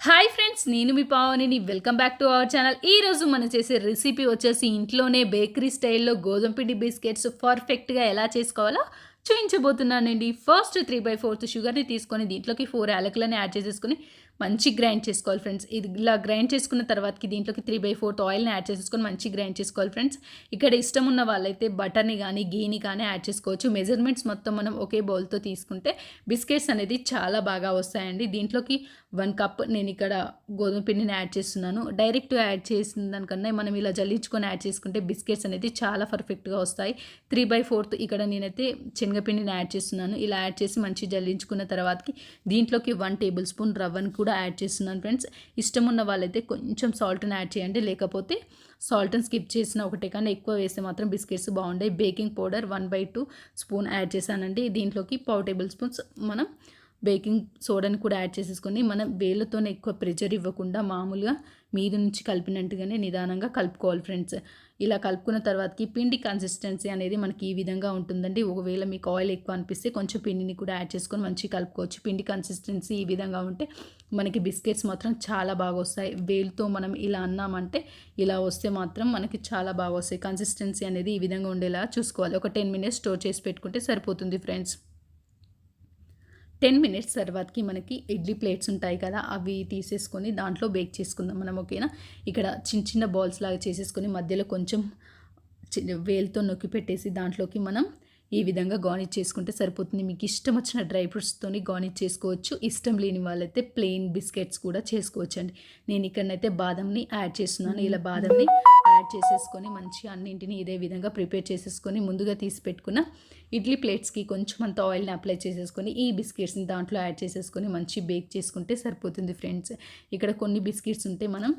Hi friends నేను మీ పావనిని. Welcome back to our channel ఈ రోజు మనం చేసే రెసిపీ వచ్చేసి ఇంట్లోనే బేకరీ స్టైల్లో గోధుమ పిండి బిస్కెట్స్ పర్ఫెక్ట్గా ఎలా చేసుకోవాలో చూపించబోతున్నానండి. ఫస్ట్ త్రీ బై ఫోర్త్ షుగర్ని తీసుకొని దీంట్లోకి ఫోర్ యాలకులని యాడ్ చేసేసుకొని మంచి గ్రైండ్ చేసుకోవాలి ఫ్రెండ్స్ ఇది ఇలా గ్రైండ్ చేసుకున్న తర్వాతకి దీంట్లోకి త్రీ బై ఫోర్త్ ఆయిల్ని యాడ్ చేసేసుకొని మంచి గ్రైండ్ చేసుకోవాలి ఫ్రెండ్స్ ఇక్కడ ఇష్టం ఉన్న వాళ్ళైతే బటర్ని కానీ గీని కానీ యాడ్ చేసుకోవచ్చు. మెజర్మెంట్స్ మొత్తం మనం ఒకే బౌల్తో తీసుకుంటే బిస్కెట్స్ అనేది చాలా బాగా వస్తాయండి. దీంట్లోకి వన్ కప్ నేను ఇక్కడ గోధుమ పిండిని యాడ్ చేస్తున్నాను. డైరెక్ట్ యాడ్ చేసిన దానికన్నా మనం ఇలా జల్లించుకొని యాడ్ చేసుకుంటే బిస్కెట్స్ అనేది చాలా పర్ఫెక్ట్గా వస్తాయి. త్రీ బై ఫోర్త్ ఇక్కడ నేనైతే శనగపిండిని యాడ్ చేస్తున్నాను. ఇలా యాడ్ చేసి మంచి జల్లించుకున్న తర్వాతకి దీంట్లోకి వన్ టేబుల్ స్పూన్ రవ్వను కూడా యాడ్ చేస్తున్నాను ఫ్రెండ్స్. ఇష్టం ఉన్న వాళ్ళైతే కొంచెం సాల్ట్ని యాడ్ చేయండి. లేకపోతే సాల్ట్ని స్కిప్ చేసిన ఒకటే కానీ ఎక్కువ వేస్తే మాత్రం బిస్కెట్స్ బాగుంటాయి baking powder one by two spoon add చేశానండి. దీంట్లోకి పావు టేబుల్ స్పూన్స్ మనం బేకింగ్ సోడాని కూడా యాడ్ చేసేసుకొని మనం వేళ్ళతోనే ఎక్కువ ప్రెషర్ ఇవ్వకుండా మామూలుగా మీద నుంచి కలిపినట్టుగానే నిదానంగా కలుపుకోవాలి ఫ్రెండ్స్. ఇలా కలుపుకున్న తర్వాతకి పిండి కన్సిస్టెన్సీ అనేది మనకి ఈ విధంగా ఉంటుందండి. ఒకవేళ మీకు ఆయిల్ ఎక్కువ అనిపిస్తే కొంచెం పిండిని కూడా యాడ్ చేసుకొని మంచిగా కలుపుకోవచ్చు. పిండి కన్సిస్టెన్సీ ఈ విధంగా ఉంటే మనకి బిస్కెట్స్ మాత్రం చాలా బాగా వస్తాయి. వేలుతో మనం ఇలా అన్నామంటే ఇలా వస్తే మాత్రం మనకి చాలా బాగా వస్తాయి. కన్సిస్టెన్సీ అనేది ఈ విధంగా ఉండేలా చూసుకోవాలి. ఒక టెన్ మినిట్స్ స్టోర్ చేసి పెట్టుకుంటే సరిపోతుంది ఫ్రెండ్స్. టెన్ మినిట్స్ తర్వాతకి మనకి ఇడ్లీ ప్లేట్స్ ఉంటాయి కదా అవి తీసేసుకొని దాంట్లో బేక్ చేసుకుందాం మనం ఓకేనా? ఇక్కడ చిన్న చిన్న బాల్స్ లాగా చేసేసుకొని మధ్యలో కొంచెం వేలుతో నొక్కి పెట్టేసి దాంట్లోకి మనం ఈ విధంగా గార్నిష్ చేసుకుంటే సరిపోతుంది. మీకు ఇష్టం వచ్చిన డ్రై ఫ్రూట్స్తోని గార్నిష్ చేసుకోవచ్చు. ఇష్టం లేని వాళ్ళైతే ప్లెయిన్ బిస్కెట్స్ కూడా చేసుకోవచ్చు అండి నేను ఇక్కడనైతే బాదంని యాడ్ చేస్తున్నాను. ఇలా బాదంని యాడ్ చేసేసుకొని మంచిగా అన్నింటిని ఇదే విధంగా ప్రిపేర్ చేసేసుకొని ముందుగా తీసి పెట్టుకున్న ఇడ్లీ ప్లేట్స్కి కొంచెం అంత ఆయిల్ని అప్లై చేసేసుకొని ఈ బిస్కెట్స్ని దాంట్లో యాడ్ చేసేసుకొని మంచి బేక్ చేసుకుంటే సరిపోతుంది ఫ్రెండ్స్ ఇక్కడ కొన్ని బిస్కెట్స్ ఉంటే మనం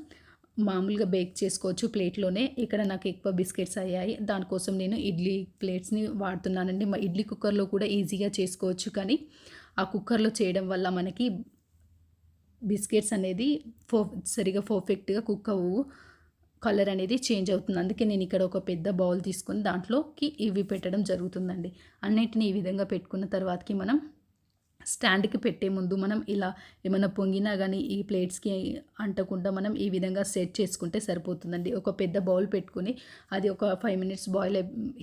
మామూలుగా బేక్ చేసుకోవచ్చు ప్లేట్లోనే. ఇక్కడ నాకు ఎక్కువ బిస్కెట్స్ అయ్యాయి. దానికోసం నేను ఇడ్లీ ప్లేట్స్ని వాడుతున్నానండి. మా ఇడ్లీ కుక్కర్లో కూడా ఈజీగా చేసుకోవచ్చు కానీ ఆ కుక్కర్లో చేయడం వల్ల మనకి బిస్కెట్స్ అనేది ఫో సరిగా పర్ఫెక్ట్గా కుక్ అవ్వు కలర్ అనేది చేంజ్ అవుతుంది. అందుకే నేను ఇక్కడ ఒక పెద్ద బౌల్ తీసుకొని దాంట్లోకి ఇవి పెట్టడం జరుగుతుందండి. అన్నిటిని ఈ విధంగా పెట్టుకున్న తర్వాతకి మనం స్టాండ్కి పెట్టే ముందు మనం ఇలా ఏమైనా పొంగినా కానీ ఈ ప్లేట్స్కి అంటకుండా మనం ఈ విధంగా సెట్ చేసుకుంటే సరిపోతుందండి. ఒక పెద్ద బౌల్ పెట్టుకుని అది ఒక ఫైవ్ మినిట్స్ బాయిల్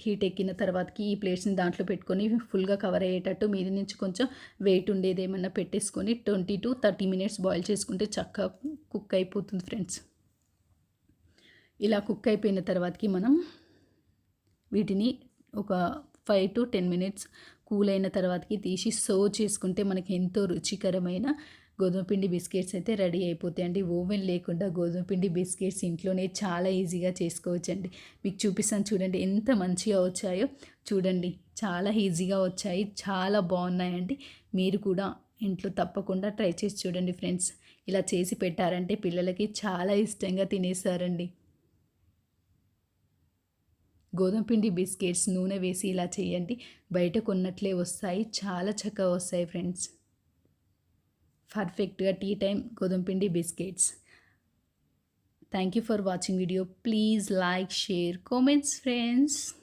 హీట్ ఎక్కిన తర్వాతకి ఈ ప్లేట్స్ని దాంట్లో పెట్టుకొని ఫుల్గా కవర్ అయ్యేటట్టు మీద నుంచి కొంచెం వెయిట్ ఉండేది ఏమన్నా పెట్టేసుకొని twenty to thirty minutes boil చేసుకుంటే చక్కగా కుక్ అయిపోతుంది ఫ్రెండ్స్. ఇలా కుక్ అయిపోయిన తర్వాతకి మనం వీటిని ఒక five to ten minutes cool అయిన తర్వాతకి తీసి సర్వ్ చేసుకుంటే మనకి ఎంతో రుచికరమైన గోధుమ పిండి బిస్కెట్స్ అయితే రెడీ అయిపోతాయండి. ఓవెన్ లేకుండా గోధుమ పిండి బిస్కెట్స్ ఇంట్లోనే చాలా ఈజీగా చేసుకోవచ్చండి. మీకు చూపిస్తాను చూడండి ఎంత మంచిగా వచ్చాయో. చూడండి చాలా ఈజీగా వచ్చాయి. చాలా బాగున్నాయండి. మీరు కూడా ఇంట్లో తప్పకుండా ట్రై చేసి చూడండి ఫ్రెండ్స్. ఇలా చేసి పెట్టారంటే పిల్లలకి చాలా ఇష్టంగా తినేసారండి గోధుమ పిండి బిస్కెట్స్ నూనె వేసి ఇలా చేయండి. బయట కొన్నట్లే వస్తాయి. చాలా చక్కగా వస్తాయి ఫ్రెండ్స్. పర్ఫెక్ట్గా టీ టైం గోధుమ పిండి biscuits. Thank you for watching video. Please like share comments friends.